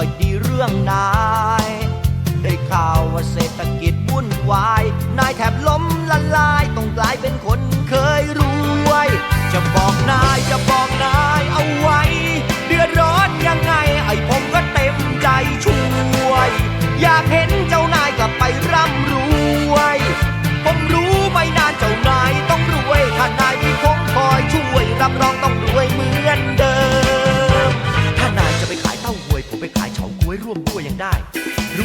ค่อยดีเรื่องนาย ได้ข่าวว่าเศรษฐกิจวุ่นวาย นายแทบล้มละลาย ต้องกลายเป็นคนเคยรวย จะบอกนายจะบอก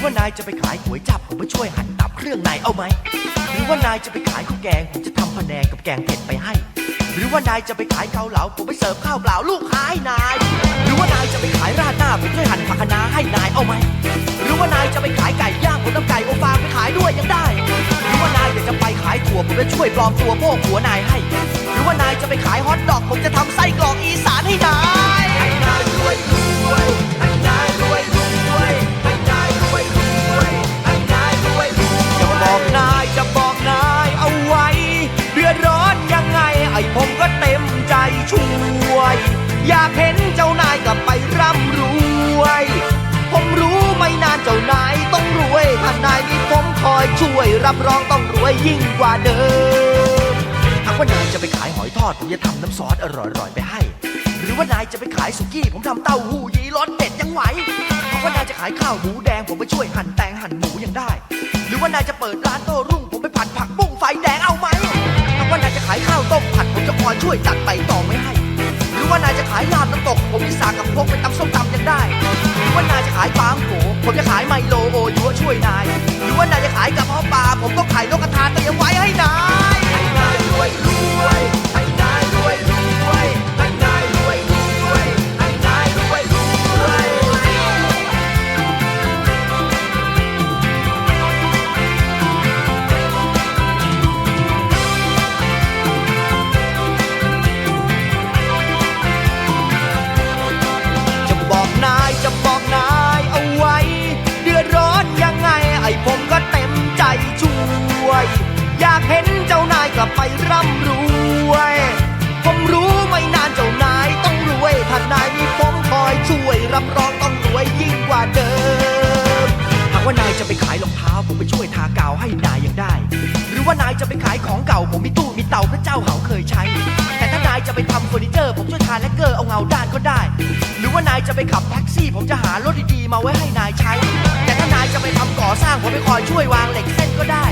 ว่านายจะไปขายก๋วยจับผมไปช่วยหั่นตับเครื่องในเอาไหม หรือว่านายจะไปขายข้าวแกงผมจะทำพะแนงกับแกงเผ็ดไปให้ หรือว่านายจะไปขายเกาเหลาผมไปเสิร์ฟข้าวเปล่าลูกค้าให้นาย หรือว่านายจะไปขายราดหน้าผมช่วยหั่นผักคะน้าให้นายเอาไหม หรือว่านายจะไปขายไก่ย่างผมนำไก่โอฟางไปขายด้วยยังได้ หรือว่านายอยากจะไปขายถั่วผมจะช่วยปลอมตัวโป้หัวนายให้ หรือว่านายจะไปขายฮอทดอกผมจะทำไส้กรอกอีสานให้นาย ช่วย อยากเห็นเจ้านายกลับไปร่ำรวย ผมรู้ไม่นานเจ้านายต้องรวยถ้านายมีผมคอยช่วย รับรองต้องรวยยิ่งกว่าเดิมหากว่านายจะไปขายหอยทอดผมจะทำน้ำซอสอร่อยๆไปให้ หรือว่านายจะไปขายสุกี้ ผมทำเต้าหู้ยี้รสเด็ดยังไหวหากว่านายจะขายข้าวหมูแดงผมไปช่วยหั่นแตงหั่นหมูยังได้ หรือว่านายจะเปิดร้านโต้รุ่ง ผมไปผัดผักบุ้งไฟแดงเอาไหมหากว่านายจะขายข้าวต้มผัดผมจะคอยช่วยจัดายลาบน้ำตก ผมมีสากกับพกไปตำส้มตำยังได้ หรือว่านายจะขายปลาโขผมจะขายไมโลโอยัวช่วยนาย หรือว่านายจะขายกระเพาะปลา ผมต้องขายนกกระทาเตรียมไว้ให้นาย ไงไอ้ผมก็เต็มใจช่วย อยากเห็นเจ้านายกลับไปร่ำรวย ผมรู้ไม่นานเจ้านายต้องรวยถ้านายมีผมคอยช่วย รับรองต้องรวยยิ่งกว่าเดิม หากว่านายจะไปขายรองเท้าผมไปช่วยทากาวให้นายยังได้ หรือว่านายจะไปขายของเก่าผมมีตู้มีเตาพระเจ้าเหาเคยใช้ แต่ถ้านายจะไปทำเฟอร์นิเจอร์ผมช่วยทาแลกเกอร์เอาเงาด้านก็ได้ หรือว่านายจะไปขับแท็กซี่ ผมจะหารถดีๆมาไว้ให้นายใช้ จะไปทำก่อสร้างผมไปคอยช่วยวางเหล็กเส้นก็ได้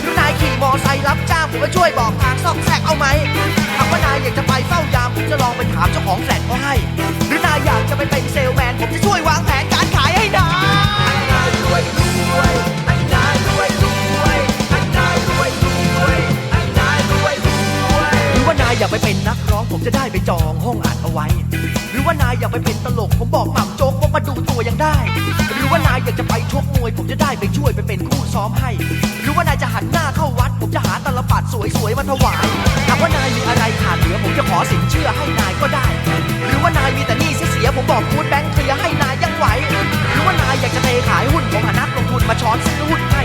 หรือนายขี่มอไซค์รับ อยากไปเป็นนักร้องผมจะได้ไปจองห้องอัดเอาไว้ หรือว่านายอยากไปเป็นตลกผมบอกหม่ำโจ๊กว่ามาดูตัวยังได้ หรือว่านายอยากจะไปชกมวย ผมจะได้ไปช่วยไปเป็นคู่ซ้อมให้ หรือว่านายจะหันหน้าเข้าวัด ผมจะหาตลปัดสวยๆมาถวายหากว่านายมีอะไรขาดเหลือผมจะขอสินเชื่อให้นายก็ได้ หรือว่านายมีแต่หนี้เสียผมบอกคูดแบงค์เคลียร์ให้นายยังไหว หรือว่านายอยากจะเทขายหุ้นผมหานักลงทุนมาช้อนซื้อหุ้น